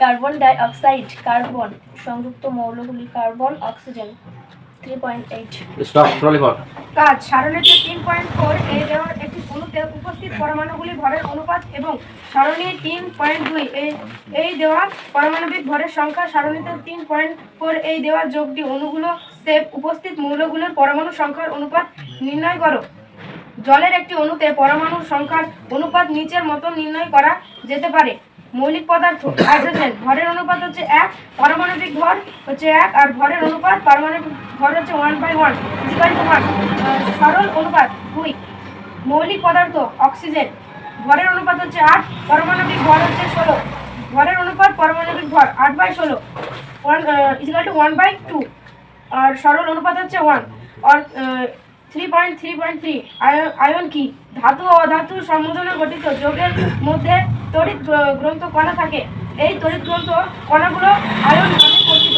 Carbon die oxide carbon সংযুক্ত মৌলগুলি carbon oxygen three point eight stop ট্রলি ফর কাজ সারণীতে তিন পয়েন্ট ফোর একটি অণুতে উপস্থিত পরমাণুগুলি ভরের অনুপাত এবং সারণী তিন পয়েন্ট দুই। এই দেওয়া পারমাণবিক ভরের সংখ্যা সারণীতে তিন পয়েন্ট ফোর এই দেওয়া যোগটি অণুগুলোতে উপস্থিত মৌলগুলোর পরমাণু সংখ্যার অনুপাত নির্ণয় করো। জলের একটি অণুতে পরমাণুর সংখ্যার অনুপাত নিচের মতো নির্ণয় করা যেতে পারে। মৌলিক পদার্থ, হাইড্রোজেন, ভরের অনুপাত হচ্ছে এক, পারমাণবিক ভর হচ্ছে এক, আর ভরের অনুপাত পারমাণবিক ভর হচ্ছে one by one two one সরল অনুপাত দুই। মৌলিক পদার্থ অক্সিজেন ভরের অনুপাত হচ্ছে আট, পারমাণবিক ভর হচ্ছে ষোলো। ভরের অনুপাত পারমাণবিক ভর আট বাই ষোলো। One is equal two one by two আর সরল অনুপাত হচ্ছে ওয়ান আর three point three point three ion কি? ধাতু ও অধাতু সম্বোধনে গঠিত যোগের মধ্যে তড়িৎ গ্রন্থ কণা থাকে। এই তড়িৎ গ্রন্থ কণাগুলো আয়ন নামে পরিচিত।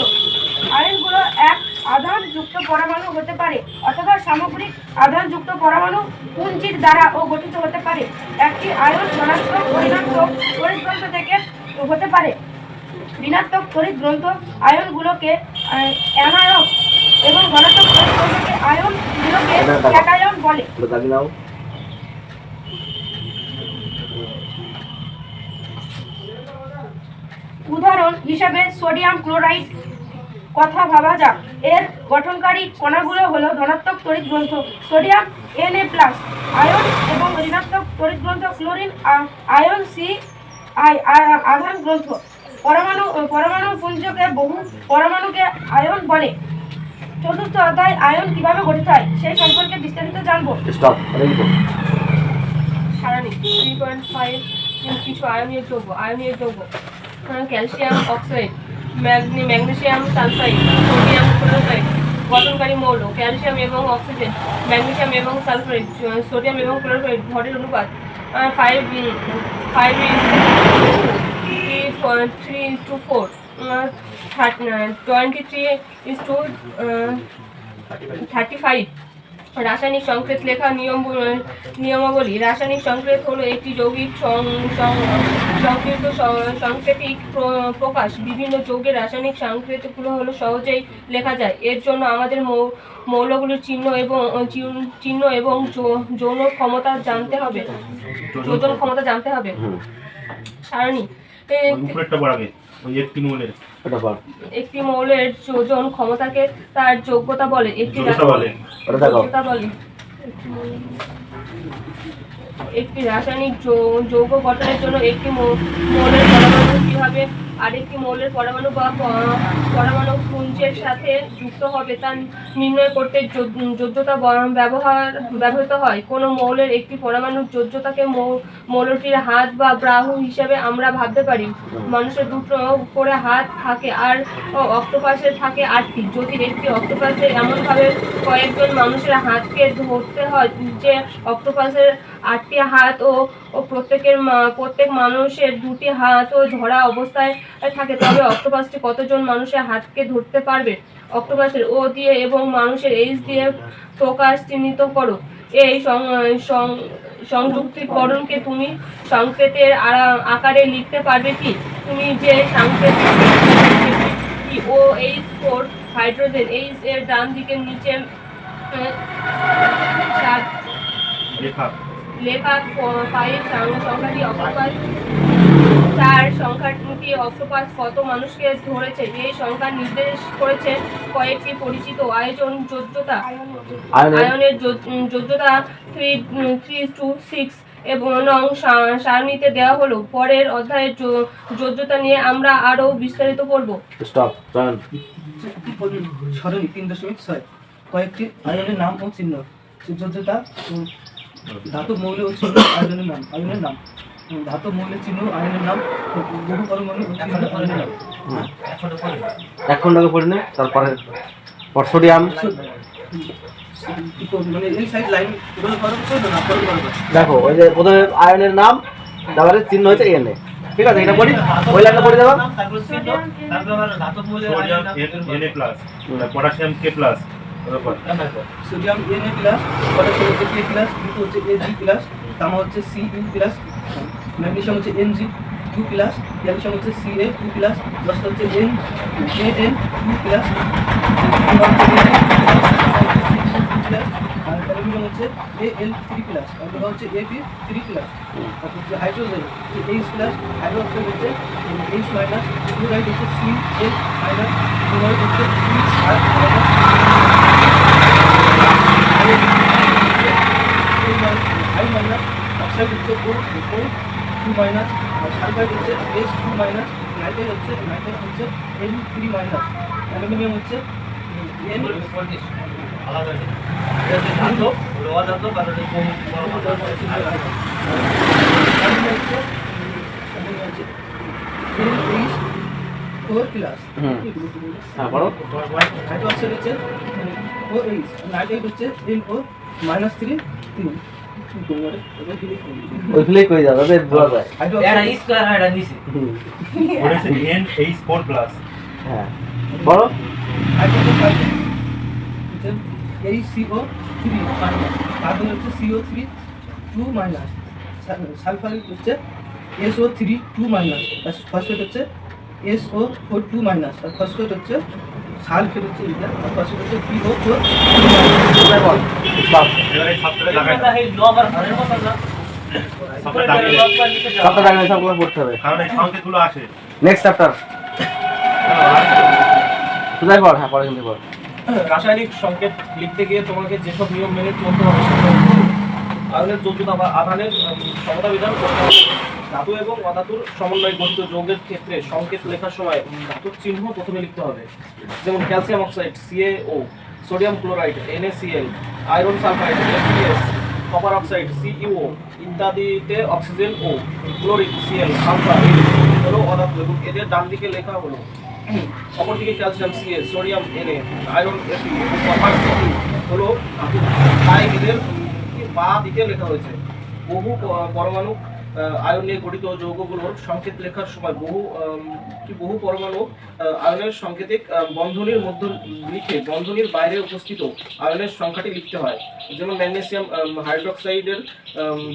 আয়নগুলো এক আধান যুক্ত পরমাণু হতে পারে অথবা সামগ্রিক আধান যুক্ত পরমাণু পুঞ্জির দ্বারা ও গঠিত হতে পারে। একটি আয়ন ধনাত্মক ঋণাত্মক তড়িৎ গ্রন্থ থেকে হতে পারে। ঋণাত্মক তড়িৎ গ্রন্থ আয়নগুলোকে অ্যানায়ক এবং তড়িৎ গ্রন্থকে ক্যাটায়ন বলে। ওটা দাবি নাও। উদাহরণ হিসাবে সোডিয়াম ক্লোরাইড কথা ভাবা যাক। এর গঠনকারী কণাগুলো হলো ধনাত্মক তড়িৎ গ্রন্থ সোডিয়াম Na প্লাস আয়ন এবং ঋণাত্মক তড়িৎ গ্রন্থ ক্লোরিন আয়ন সি আই আধান গ্রন্থ। পরমাণু পরমাণু পুঞ্জকে বহু পরমাণুকে আয়ন বলে। চতুর্থ অধ্যায় আয়ন কীভাবে গঠিত হয় সেই সম্পর্কে বিস্তারিত জানব। স্টপ সারণী থ্রি পয়েন্ট ফাইভ কিছু আয়নীয় যৌগ আয়নীয় যৌগ। ক্যালসিয়াম অক্সাইড ম্যাগনি ম্যাগনেসিয়াম সালফাইড সোডিয়াম ক্লোরাইড গঠনকারী মৌল ক্যালসিয়াম এবং অক্সিজেন ম্যাগনেসিয়াম এবং সালফাইড সোডিয়াম এবং ক্লোরাইড ভরের অনুপাত। Five five three is to four twenty three is to thirty five. রাসায়নিক সংকেত লেখা নিয়ম নিয়মাবলী। রাসায়নিক সংকেত হলো একটি যৌগিক সংকৃত সাংকেতিক প্রকাশ। বিভিন্ন যৌগের রাসায়নিক সংকেতগুলো হলো সহজেই লেখা যায়। এর জন্য আমাদের মৌলগুলির চিহ্ন এবং চিহ্ন- এবং যৌন ক্ষমতা জানতে হবে। যোজন ক্ষমতা জানতে হবে। সারণী। একটি মৌলের যোজন ক্ষমতাকে তার যোগ্যতা বলে একটি যোগ্যতা রাসায়নিক- বলে। একটি রাসায়নিক যৌ- যৌগ গঠনের জন্য একটি মৌলের জলবায়ু কীভাবে আরেকটি মৌলের পরমাণু বা পরমাণু পুঞ্জের সাথে যুক্ত হবে, তা নির্ণয় করতে যোগ্যতা ব্যবহার ব্যবহৃত হয়। কোনো মৌলের একটি পরমাণুর যোগ্যতাকে মৌলটির হাত বা ব্রাহু হিসাবে আমরা ভাবতে পারি। মানুষের দুটো করে হাত থাকে আর অক্টোপাসের থাকে আটটি। যদি একটি অক্টোপাসে এমনভাবে কয়েকজন মানুষের হাতকে ধরতে হয় যে অক্টোপাসের আটটি হাত ও ও প্রত্যেকের প্রত্যেক মানুষের দুটি হাত ও ধরা অবস্থায় থাকে। তবে অক্টোপাসটি কতজন মানুষের হাতকে ধরতে পারবে? অক্টোপাসের ও দিয়ে এবং মানুষের এইচ দিয়ে প্রকাশ চিহ্নিত করো। এই সংযুক্তিকরণকে তুমি সংকেতের আকারে লিখতে পারবে কি? তুমি যে সংকেত ও এইচ ফোর হাইড্রোজেন এইচ এর ডান দিকের নিচে লেখা। লেখা ফাইভ সংখ্যাটি অক্টোপাস চার সংখ্যাটি অক্টোপাস কত মানুষকে ধরেছে এই সংখ্যা নির্দেশ করেছে কয়েকটি পরিচিত আয়োজন যোগ্যতা। আয়নের যোগ্যতা থ্রি থ্রি টু সিক্স এবং সা- সারণীতে দেওয়া হলো। পরের অধ্যায়ের যোগ্যতা নিয়ে আমরা আরও বিস্তারিত পড়ব। স্টপ সরণি তিন দশমিক ছয়। কয়েকটি আয়নের নাম ও চিহ্ন। যোগ্যতা ও ধাতু মৌল ও চিহ্ন আয়নের নাম আয়নের নাম। উম, ধাতু মৌলের চিহ্ন আয়নের নাম বহু পরমাণু আয়নের নাম। এক খন্ডকে পড়ে তারপরে পর মানে এই সাইড লাইনগুলো করো চলবে না দেখো ওই যে প্রথমে আয়নের নাম তারপরে চিহ্ন হয়েছে এনে ঠিক আছে এটা পড়ি? ওই লাইনটা পড়ে দেবো potassium K plus sodium N A plus potassium হচ্ছে কে প্লাস কিন্তু হচ্ছে এ জি প্লাস তামা হচ্ছে সি ইউ প্লাস ম্যাগনেসিয়াম হচ্ছে N G two plus calcium হচ্ছে সি এ টু প্লাস প্লাসটা হচ্ছে N A N two plus R aluminium হচ্ছে এ এল থ্রি প্লাস আর হচ্ছে এ বি থ্রি প্লাস তারপর হচ্ছে হাইড্রোজেন এইচ প্লাস হাইড্রোক্সাইড হচ্ছে এইচ মাইনাস ক্লোরাইড হচ্ছে সি এল মাইনাস ক্লোরাইড হচ্ছে সি আর ফাইভ মাইনাস হচ্ছে O O two minus sulphide হচ্ছে এস টু মাইনাস নাইট্রেট হচ্ছে নাইট্রেট হচ্ছে এন থ্রি মাইনাস অ্যালুমিনিয়াম হচ্ছে এন ফোর হাইড্রোক্সাইড হচ্ছে nitrate হচ্ছে এন ও মাইনাস থ্রি তিন ওইগুলোই কই যাবে যাতে বোঝা যায় হুম, বলেছে এন এইচ ফোর প্লাস হ্যাঁ বলো এই সিও থ্রি কার্বন হচ্ছে C O three two minus sulphuric হচ্ছে S O three two minus phosphate হচ্ছে S O four two minus আর ফসফেট হচ্ছে সালফেট হচ্ছে এটা আর ফসফেট হচ্ছে পিও ফোর কোথায় বল স্টপ এবারে সাবটারে লাগাই দাও সাবটারে লাগিয়ে দাও। সবটা জায়গায় সবগুলো পড়তে হবে। কারণ এই সংকেতগুলো আসে। নেক্সট চ্যাপ্টার হ্যাঁ পরে কিন্তু পড় রাসায়নিক সংকেত লিখতে গিয়ে তোমাকে যেসব নিয়ম মেনে চলতে হবে সেটা হচ্ছে আয়নের যোগ্যতা বা আধানের সমতা বিধান করতে হবে ধাতু এবং অধাতুর সমন্বয় গঠিত যৌগের ক্ষেত্রে সংকেত লেখার সময় ধাতুর চিহ্ন প্রথমে লিখতে হবে। যেমন calcium oxide C A O sodium chloride N A C L iron sulphide F P S copper oxide C E O ইত্যাদিতে অক্সিজেন ও ক্লোরিন সিএল সালফার হলো অধাতু এবং এদের ডান দিকে লেখা হলো। অপরদিকে calcium C A sodium N A iron এফি এবং কপার সিই হলো ধাতু। তাই এদের বা দিকে লেখা হয়েছে বহু পরমাণু আয়ন নিয়ে গঠিত যৌগগুলোর সংকেত লেখার সময় বহু কি বহু পরমাণু আয়নের সংকেতিক বন্ধনীর মধ্যে লিখে বন্ধনীর বাইরে উপস্থিত আয়নের সংখ্যাটি লিখতে হয়। যেমন ম্যাগনেসিয়াম হাইড্রোক্সাইডের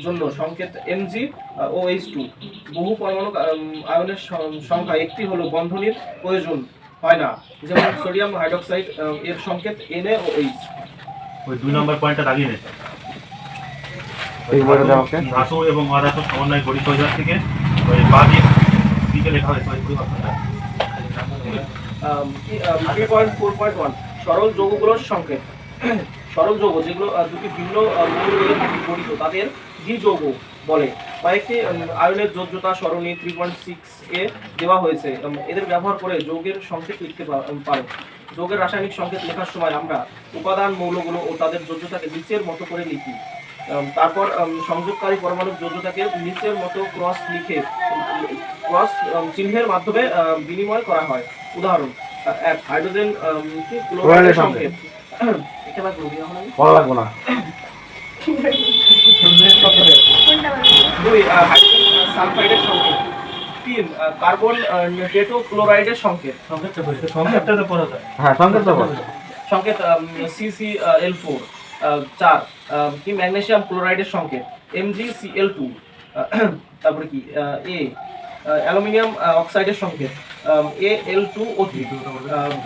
জন্য সংকেত এমজি ও এইচ টু বহু পরমাণু আয়নের সংখ্যা একটি হলো বন্ধনীর প্রয়োজন হয় না। যেমন সোডিয়াম হাইড্রোক্সাইড এর সংকেত এনএ ও এইচ ওই দুই নম্বর পয়েন্টটা দাগিয়ে এই বইটা দাও ওকে ধাতু এবং অধাতু সমন্বয় হয়ে থেকে ওই দিকে লেখা হয়েছে ওই অপশনটা three point four point one সরল যৌগগুলোর সংকেত। সরল যৌগ যেগুলো দুটি ভিন্ন গঠিত তাদের দ্বি যৌগ বলে। কয়েকটি আয়নের যোগ্যতা সরণী থ্রি পয়েন্ট সিক্স এ দেওয়া হয়েছে। এদের ব্যবহার করে যৌগের সংকেত লিখতে পারে। যৌগের রাসায়নিক সংকেত লেখার সময় আমরা উপাদান মৌলগুলো ও তাদের যোগ্যতাকে নিচের মতো করে লিখি। তারপর সংযোগকারী পরমাণুর যোগ্যতাকে নিচের মতো ক্রস লিখে ক্রস চিহ্নের মাধ্যমে বিনিময় করা হয়। উদাহরণ এক হাইড্রোজেন ক্লোরাইডের সংকেত। সংকেত লাগবো না? দুই হাইড্রোজেন সালফাইডের সংকেত তিন কার্বন টেটো ক্লোরাইডের সংকেত সংকেতটা বলছে সংকেতটা তো পড়া যায়। হ্যাঁ সংকেত সংকেত ফোর চার কি ম্যাগনেসিয়াম ক্লোরাইডের সংকেত এমজি সি এল টু তারপরে কি এ অ্যালুমিনিয়াম অক্সাইডের সংকেত A L two O three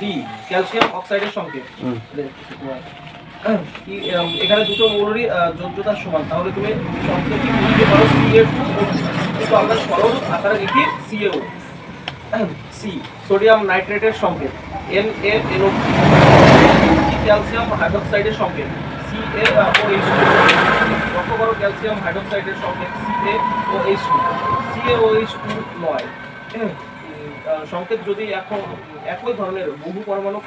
D calcium অক্সাইডের সংকেত। এখানে দুটো মৌলেরই যোগ্যতার সমান তাহলে তুমি সংকেতটি লিখতে পারো সি এ টু কিন্তু আমরা সরল আকারে লিখি সি এ সি সোডিয়াম নাইট্রেটের সংকেত N A N O calcium হাইড্রোক্সাইডের সংকেত। সি এ ও এইচ লক্ষ্য করো ক্যালসিয়াম হাইড্রোক্সাইডের সংকেত C A O H two C A O H two নয় সংকেত যদি এখন একই ধরনের বহু পরমাণু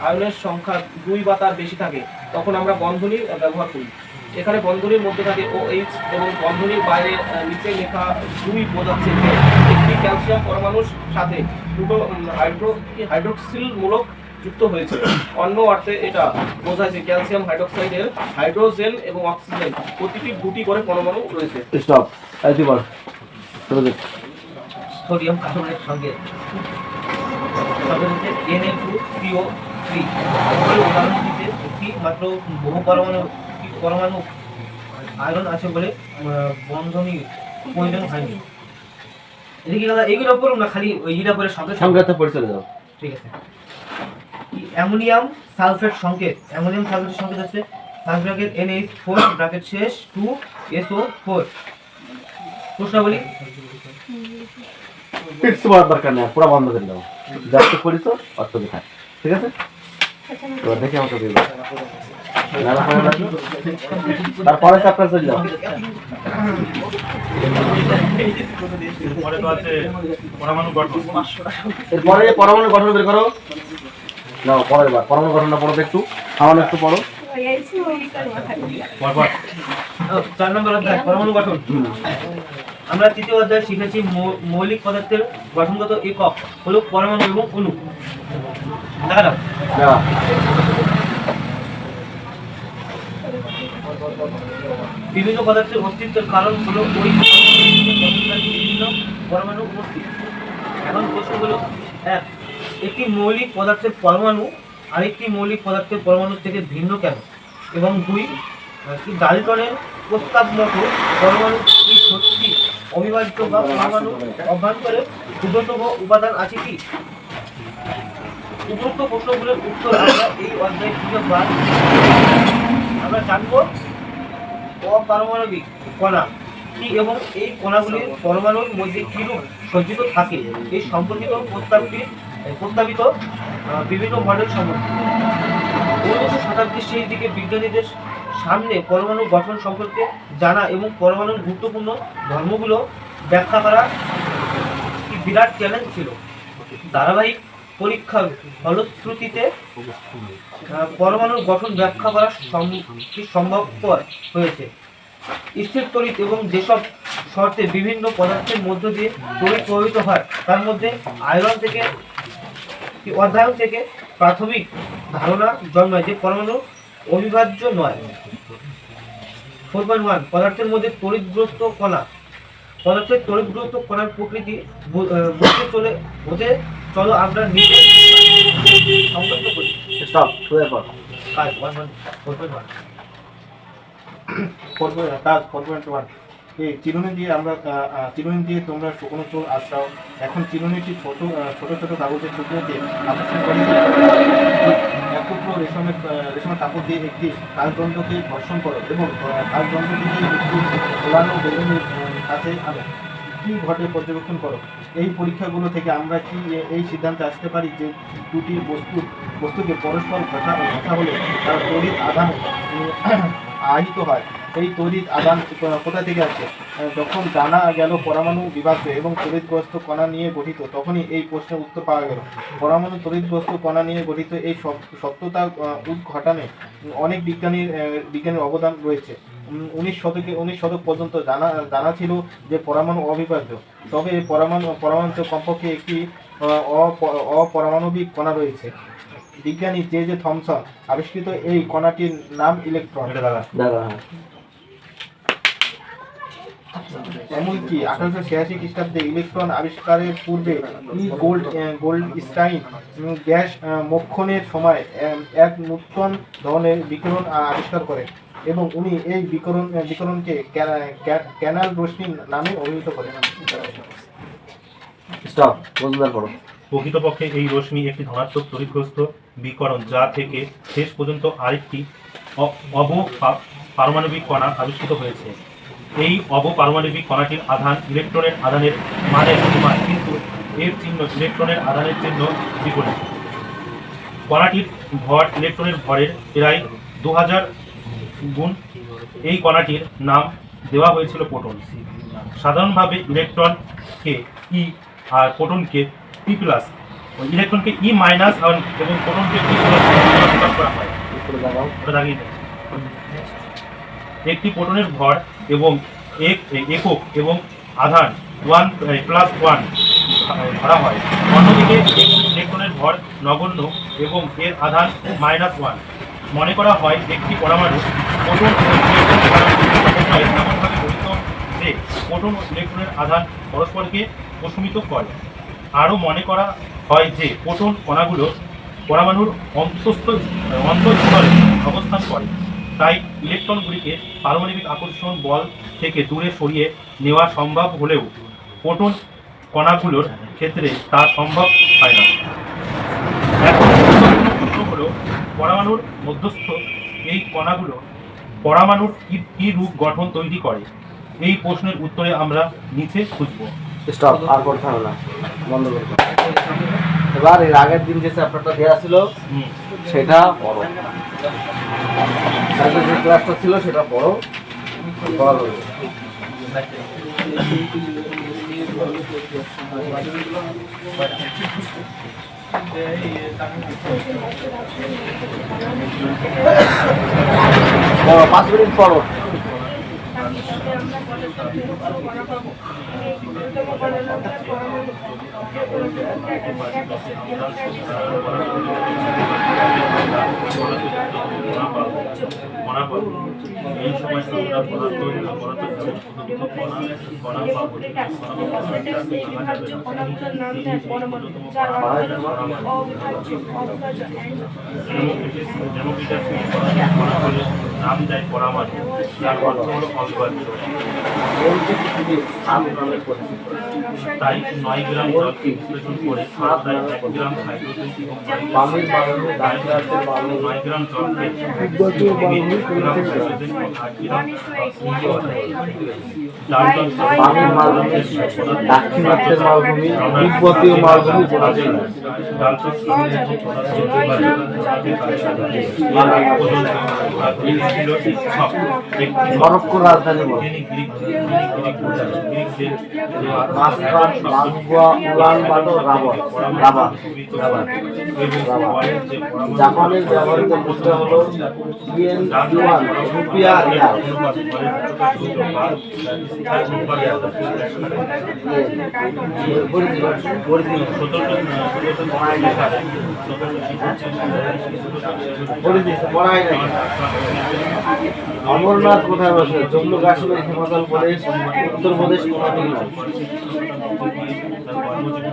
আয়নের সংখ্যা দুই বা তার বেশি থাকে তখন আমরা বন্ধনী ব্যবহার করি এখানে বন্ধনীর মধ্যে থাকে ও এইচ এবং বন্ধনীর বাইরে নিচে লেখা দুই বোঝাচ্ছে একটি ক্যালসিয়াম পরমাণুর সাথে দুটো হাইড্রো হাইড্রোক্সিল মূলক যুক্ত হয়েছে। অন্য অর্থে এটা বোঝায় যে ক্যালসিয়াম হাইড্রোক্সাইডের হাইড্রোজেন এবং অক্সিজেন প্রতিটি দুটি করে পরমাণু রয়েছে। স্টপ। সুরজিৎ সোডিয়াম কার্বনেট সংকেত সংকেত টু পিও থ্রি উদাহরণ দিতে একটি মাত্র বহু পরমাণু পরমাণু আয়রন আছে বলে বন্ধনী প্রয়োজন হয়নি। এদিকে গেলে এইগুলো পড়ুন না খালি ওই ইটা পরে সঙ্গে সংক্রান্ত পড়ে চলে যাও। ঠিক আছে। অ্যামোনিয়াম সালফেট সংকেত অ্যামোনিয়াম সালফেটের সংকেত আছে first bracket N H four bracket শেষ টু এসও ফোর প্রশ্নাবলী? টিপস পড়ার দরকার নেই পুরো বন্ধ করে দাও। যা তো পড়িছো অত লেখা ঠিক আছে? এবার দেখে আমাকে লাগল তারপরে চ্যাপ্টার চলে যাও। তো আছে পরমাণু গঠন। এরপরে পরমাণু গঠন বের করো। নাও পরের বার। পরমাণু গঠনটা পড়ো একটু। সামান্য একটু পড়ো। চার নম্বর অধ্যায় পরমাণু গঠন। আমরা তৃতীয় অধ্যায়ে শিখেছি মৌলিক পদার্থের গঠনগত একক হলো পরমাণু এবং অণু। দেখা বিভিন্ন পদার্থের অস্তিত্বের কারণ হলো ওই বিভিন্ন পরমাণু উপস্থিত। এখন প্রশ্ন হলো এক একটি মৌলিক পদার্থের পরমাণু আরেকটি মৌলিক পদার্থের পরমাণু থেকে ভিন্ন কেন? এবং দুই ডালটনের প্রস্তাব মতো পরমাণু কি সত্যি অবিভাজ্য বা পরমাণু অভ্যন্তরে ক্ষুদ্রতম উপাদান আছে কি? উপরোক্ত প্রশ্নগুলোর উত্তর আমরা এই অধ্যায় খুঁজে পাই আমরা জানব অপারমাণবিক কণা কি এবং এই কণাগুলির পরমাণুর মধ্যে কিরূপ সজ্জিত থাকে। এই সম্পর্কিত প্রস্তাবটি প্রস্তাবিত বিভিন্ন মডেল সম্পর্কে ঊনবিংশ শতাব্দীর সেই দিকে বিজ্ঞানীদের সামনে পরমাণু গঠন সম্পর্কে জানা এবং পরমাণুর গুরুত্বপূর্ণ ধর্মগুলো ব্যাখ্যা করা একটি বিরাট চ্যালেঞ্জ ছিল। ধারাবাহিক পরীক্ষার ফলশ্রুতিতে পরমাণুর গঠন ব্যাখ্যা করা সম্ভবপর হয়েছে? স্থির তড়িৎ এবং যেসব শর্তে বিভিন্ন পদার্থের মধ্য দিয়ে তড়িৎ প্রবাহিত হয় তার মধ্যে আয়রন থেকে অধ্যয়ন থেকে প্রাথমিক ধারণা জন্মায় যে পরমাণু অবিভাজ্য নয়। ফোর পয়েন্ট ওয়ান পদার্থের মধ্যে তড়িৎগ্রস্ত কণা। পদার্থের তড়িৎগ্রস্ত কণার প্রকৃতি বুঝতে চলে হতে চলো আমরা নিজে সংযুক্ত করি। স্টপ কাজ one one four point one এই চিরুনি দিয়ে আমরা চিরুনি দিয়ে তোমরা শুকনো চুল আসাও এখন চিরুনিটি ছোট ছোট ছোট কাগজের টুকরোকে আকর্ষণ করে এক টুকরো রেশমের রেশমের কাপড় দিয়ে একটি কালযন্ত্রকে ঘর্ষণ করো এবং কালযন্ত্রটিকে একটি ফোলানো বেলুনের আহ, কাছে আনো। কি ঘটে পর্যবেক্ষণ করো। এই পরীক্ষাগুলো থেকে আমরা কি এই সিদ্ধান্তে আসতে পারি যে দুটি বস্তু বস্তুকে পরস্পর ঘটা ঘটা হলে তার তড়িৎ উম, আহিত হয়। এই তড়িৎ আদান কোথা থেকে আসে? যখন জানা গেল পরমাণু বিভাজ্য এবং তড়িৎগ্রস্ত কণা নিয়ে গঠিত, তখনই এই প্রশ্নের উত্তর পাওয়া গেল। পরমাণু তড়িৎগ্রস্ত কণা নিয়ে গঠিত এই সত্যতা উদ্ঘটনে অনেক বিজ্ঞানীর বিজ্ঞানীর অবদান রয়েছে। উনিশ শতকে উনিশ শতক পর্যন্ত জানা জানা ছিল যে পরমাণু অবিভাজ্য। তবে পরমাণু পরমাণুতে কমপক্ষে একটি অপ- অপরমাণবিক কণা রয়েছে। বিজ্ঞানী জে জে থমসন আবিষ্কৃত এই কণাটির নাম ইলেকট্রন। হ্যাঁ। এমনকি আঠারোশো ছিয়াশি খ্রিস্টাব্দে ইলেকট্রন আবিষ্কারের পূর্বে E gold Goldstein gas মোক্ষণের সময় এক নূতন ধরনের বিকিরণ আবিষ্কার করেন এবং উনি এই বিকরণ বিকিরণকে ক্যা- ক্যা- ক্যানাল রশ্মি নামে অভিহিত করেন। স্টপ পড়ো প্রকৃতপক্ষে এই রশ্মি একটি ধনাত্মক তড়িৎগ্রস্ত বিকরণ, যা থেকে শেষ পর্যন্ত আরেকটি অব পারমাণবিক কণা আবিষ্কৃত হয়েছে। এই অবপারমাণবিক কণাটির আধান ইলেকট্রনের আধানের মানের সমান, কিন্তু এর চিহ্ন ইলেকট্রনের আধানের চিহ্ন বিপরীত। কণাটির ভর ইলেকট্রনের ভরের প্রায় দু হাজার গুণ। এই কণাটির নাম দেওয়া হয়েছিল প্রোটন। সাধারণভাবে ইলেকট্রনকে ই আর প্রোটনকে পি প্লাস ওই ইলেকট্রনকে ই মাইনাস এবং প্রোটনকে পি প্লাস করা হয়। একটি প্রোটনের ভর এবং এক একক এবং আধান ওয়ান প্লাস ওয়ান ধরা হয়। অন্যদিকে ইলেকট্রনের ভর নগণ্য এবং এর আধান মাইনাস ওয়ান মনে করা হয় একটি পরমাণু প্রোটন এমনভাবে গঠিত যে প্রোটন ও ইলেকট্রনের আধান পরস্পরকে প্রশমিত করে। আরও মনে করা হয় যে প্রোটন কণাগুলো পরমাণুর অন্তস্থ অন্তঃস্তরে অবস্থান করে। তাই ইলেকট্রনগুলিকে পারমাণবিক আকর্ষণ বল থেকে দূরে সরিয়ে নেওয়া সম্ভব হলেও প্রোটন কণাগুলোর ক্ষেত্রে তা সম্ভব হয় না। এখন হলো, পরমাণুর মধ্যস্থ এই কণাগুলো পরমাণুর কি রূপ গঠন তৈরি করে? এই প্রশ্নের উত্তরে আমরা নিচে খুঁজবো। স্টপ, আর করতে হবে না বন্ধ করতে। এবার এর আগের দিন যে চ্যাপ্টারটা দেওয়া ছিল, সেটা আগে যে ক্লাসটা ছিল, সেটা পড়ো পড়া। পাঁচ মিনিট পাবো এই সময় আমরা পদার্থ নাম যায় পরমাণু যার অর্থ হল অনিবার্য নাম দেয় তাই নয় গ্রাম জলকে বিশ্লেষণ করে এক গ্রাম হাইড্রোজেন এবং নয় গ্রাম বামির বালু দাঁড়িয়ে বালু নয় গ্রাম জলকে বিদ্যুতীয় গ্রাম হাইড্রোজেন এবং আট গ্রাম বামির মালভূমি দাক্ষিণাত্যের মালভূমি তিব্বতীয় মালভূমি যায় রাজধানী জাপানের ব্যবহৃত মুদ্রা হলো yen yuan rupiah riyal Amarnath কোথায় বসে জম্মু কাশ্মীর হিমাচল প্রদেশ উত্তরপ্রদেশ নয়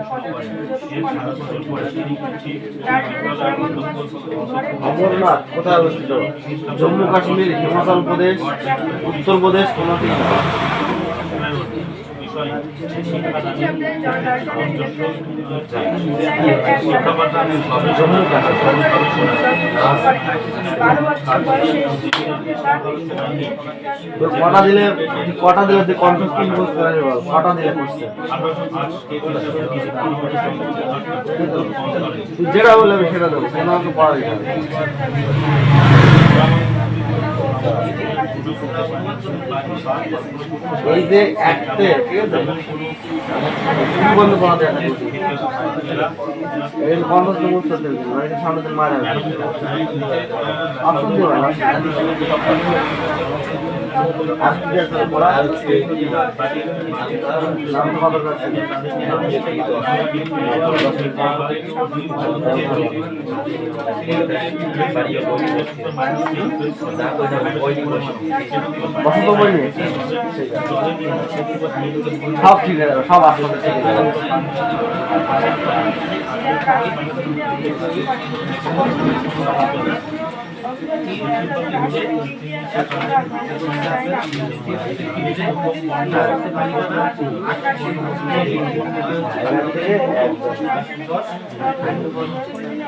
অমরনাথ কোথায় অবস্থিত? জম্মু কাশ্মীর হিমাচল প্রদেশ উত্তরপ্রদেশ কোনটি কটা দিলে কটা দিলে যে কণ্ঠস্থ মুখস্থ করে বল? কটা দিলে করছে? যেটা আমি সেটা দেবো, কেন পড়া হবে এই যে একতে ঠিক আছে? বললে পড়া দেয় না সামনে মারা বসন্ত বই সব ঠিক আছে সব আসলে ঠিক আছে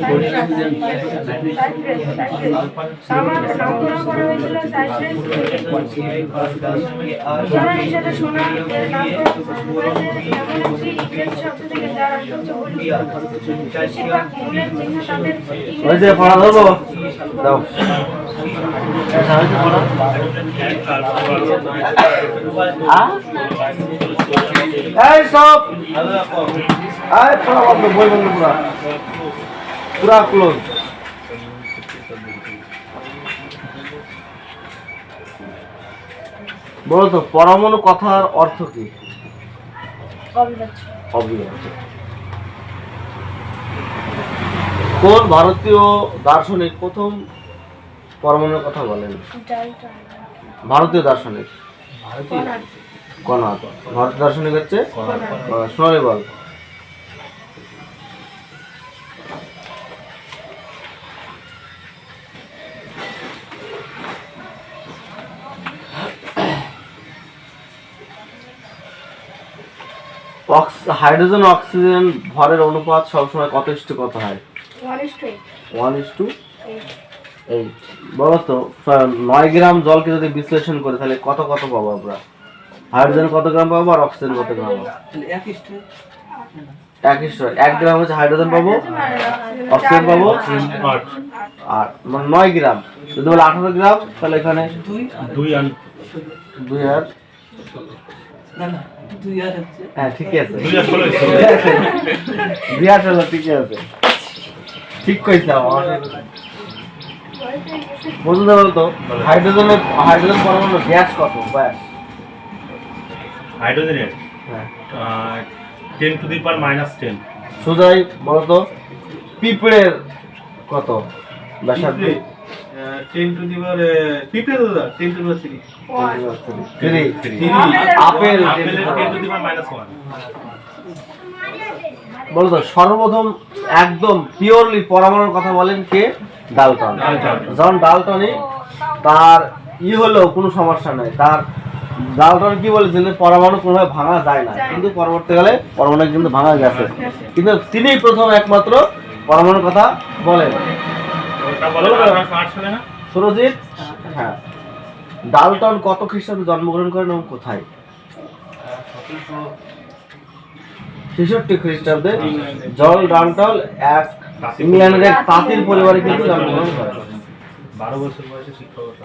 নেওয়া আমার নামকরণ করা হয়েছিল সাইপ্রাস সাইপ্রাস সাইপ্রাস আমার নামকরণ করা হয়েছিল সাইপ্রাস উদাহরণ হিসেবে সোনা এর নামকরণ হয়েছে এমন একটি ইংরেজি শব্দ থেকে যার অর্থ হচ্ছে হলুদ বেশিরভাগ মৌলের চিহ্ন তাদের ওই যে পড়া ধরবো? দাও। আ? এই সব। এই পড়া বন্ধ বই বন্ধ পুরা পুরা ক্লোজ বলো তো পরমাণু কথার অর্থ কি? অবিভাজ্য। কোন ভারতীয় দার্শনিক প্রথম পরমাণুর কথা বলেন? ভারতীয় দার্শনিক। কনাদ ভারতীয় দার্শনিক হচ্ছে? সোনালী বল। হাইড্রোজেন অক্সিজেন ভরের অনুপাত সবসময় কত ইস্টু কত হয়? One is to one eight. বলো তো নয় গ্রাম জলকে যদি বিশ্লেষণ করে তাহলে কত কত পাবো আমরা? হাইড্রোজেন কত গ্রাম পাবো আর অক্সিজেন কত গ্রাম পাবো? তাহলে এক ইস্টু এক গ্রাম হচ্ছে হাইড্রোজেন পাবো? অক্সিজেন পাবো? আট। আর মানে নয় গ্রাম। যদি বলে আঠারো গ্রাম তাহলে এখানে দুই। আর দুই আর না না। হ্যাঁ ঠিক আছে। দুই আর ষোলো ঠিক আছে ঠিকই ঠিক কইছে আমার। বুঝতে বলতো হাইড্রোজেনের হাইড্রোজেন পরমাণু গ্যাস কত? ব্যাস। হাইড্রোজেনের? হ্যাঁ। Ten to the minus ten Sujay বলতো পিঁপড়ের কত? ব্যাসার্ধ। টেন টু দিবার পিপে দাদা ten to the power three three apple আপেলের ten to the power minus one বলতো সর্বপ্রথম একদম পিওরলি পরমাণুর কথা বলেন কে? ডালটন। জন ডালটনই তার ই হলেও কোনো সমস্যা নাই। তার ডালটন কি বলেছেন পরমাণু কোনোভাবে ভাঙা যায় না। কিন্তু পরবর্তীকালে পরমাণু কিন্তু ভাঙা গেছে। কিন্তু তিনি প্রথম একমাত্র পরমাণুর কথা বলেন। সুরজিৎ হ্যাঁ। ডালটন কত খ্রিস্টাব্দে জন্মগ্রহণ করেন এবং কোথায়? ছেষট্টি খ্রিস্টাব্দে জল ডালটন এক ইংল্যান্ডের তাঁতির পরিবারে কিন্তু জন্মগ্রহণ করেন। বারো বছর বয়সে শিক্ষকতা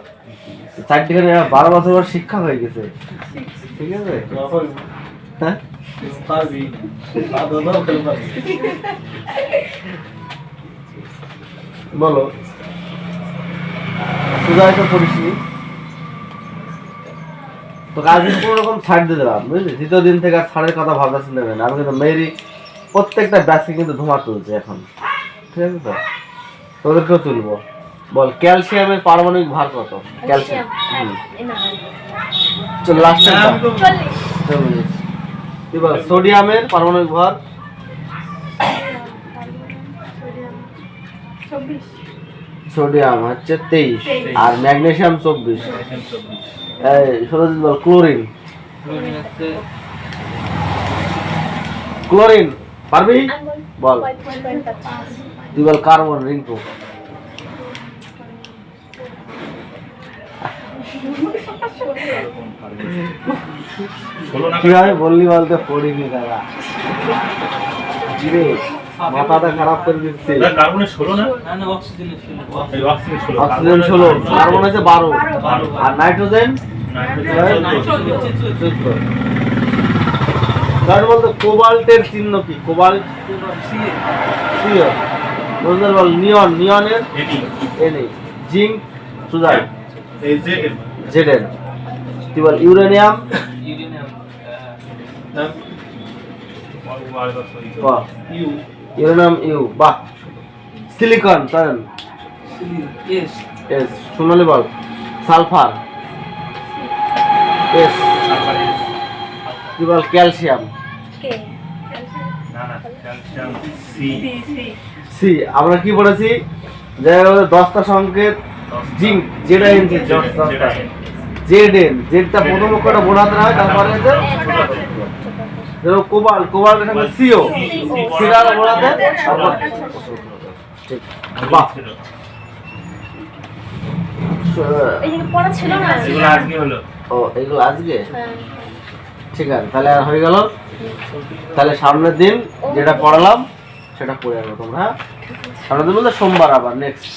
চারটিখানে বারো বছর পর শিক্ষা হয়ে গেছে। ঠিক আছে? হ্যাঁ? পারবি সুজাইতে পড়িসনি তো কাজ কোনো রকম ছাড় দিয়ে দিলাম বুঝলি? দ্বিতীয় দিন থেকে আর ছাড়ের কথা ভাবতেছি নেবেন আমি কিন্তু মেয়েরই প্রত্যেকটা ব্যাসে কিন্তু ধোঁয়া তুলছে এখন। ঠিক আছে তো? তোদেরকেও তুলবো। বল ক্যালসিয়ামের পারমাণবিক ভার কত? ক্যালসিয়াম। হুম। চল লাস্ট সোডিয়ামের পারমাণবিক ভর চব্বিশ সোডিয়াম হচ্ছে তেইশ আর ম্যাগনেসিয়াম চব্বিশ। সরজিৎ বল ক্লোরিন। ক্লোরিন পারবি? বল। তুই বল কার্বন রিঙ্কু। কীভাবে বললি বলতে পড়িনি দাদা। মাথাটা খারাপ করে দিচ্ছে কার্বনের ষোলো না না না অক্সিজেনের ছিল এই অক্সিজেন ষোলো অক্সিজেন ষোলো কার্বন হচ্ছে বারো। আর নাইট্রোজেন তার বলতো কোবাল্টের চিহ্ন কি কোবাল্ট সিও বুঝতে বল নিয়ন নিয়নের জিঙ্ক এই জেডেন কি বল ইউরেনিয়াম বাহ ইউ ইউরেনিয়াম ইউ বাহ। সিলিকন তাই এস এস সোনালি বল সালফার এস কি বল ক্যালসিয়াম কে না না ক্যালসিয়াম সি সি আমরা কি পড়েছি যে দশটা সংকেত জিঙ্ক যেটা এনছি দশটা জেড এন জেডটা প্রথম অক্ষরটা বোনাতে হয় তারপরে যেরকম কোবাল্ট কোবাল্ট এখানে সিও। সিরার ঠিক। বাহ। পড়া ছিল না? ও এগুলো আজকে? হ্যাঁ। ঠিক আছে তাহলে আর হয়ে গেল। তাহলে সামনের দিন যেটা পড়ালাম সেটা করে যাব তোমরা হ্যাঁ? সামনের দিন বলতে সোমবার আবার নেক্সট